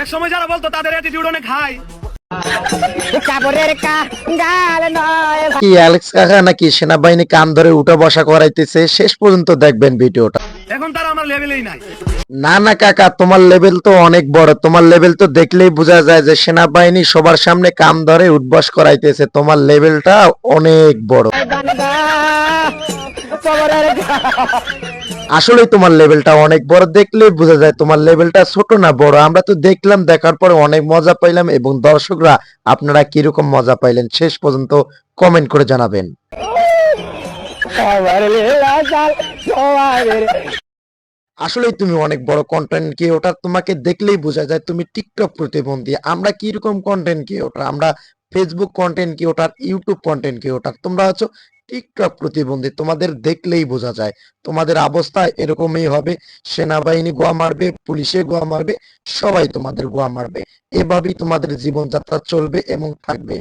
এক সময় যারা বলতো তাদের অ্যাটিটিউড অনেক হাই কি অ্যালেক্স কাকা নাকি সেনাবাহিনী কান ধরে উঠা বসা করাইতেছে? শেষ পর্যন্ত দেখবেন ভিডিওটা। এখন তারা আমার লেভেলেই নাই। না না কাকা তোমার লেভেল তো অনেক বড়। তোমার লেভেল তো দেখলেই বোঝা যায় যে সেনাবাহিনী সবার সামনে কাম ধরে উঠবস করাইতেছে। তোমার লেভেলটা অনেক বড়। আসলেই তোমার লেভেলটা অনেক বড়। দেখলেই বোঝা যায় তোমার লেভেলটা ছোট না বড়। আমরা তো দেখলাম, দেখার পরে অনেক মজা পাইলাম এবং দর্শকরা আপনারা কীরকম মজা পাইলেন শেষ পর্যন্ত কমেন্ট করে জানাবেন। আসলেই তুমি অনেক বড় কন্টেন্ট ক্রিয়েটর তোমাকে দেখলেই বোঝা যায় তুমি টিকটক প্রতিবন্ধী। আমরা কি রকম কন্টেন্ট ক্রিয়েটর আমরা Facebook content creator YouTube content creator তোমরা হচ্ছে টিকটক প্রতিবন্ধী, তোমাদের দেখলেই বোঝা যায়। তোমাদের অবস্থা এরকমই হবে, সেনাবাহিনী গোয়া মারবে, পুলিশে গোয়া মারবে, সবাই তোমাদের গোয়া মারবে। এভাবেই তোমাদের জীবনযাত্রা চলবে এবং থাকবে।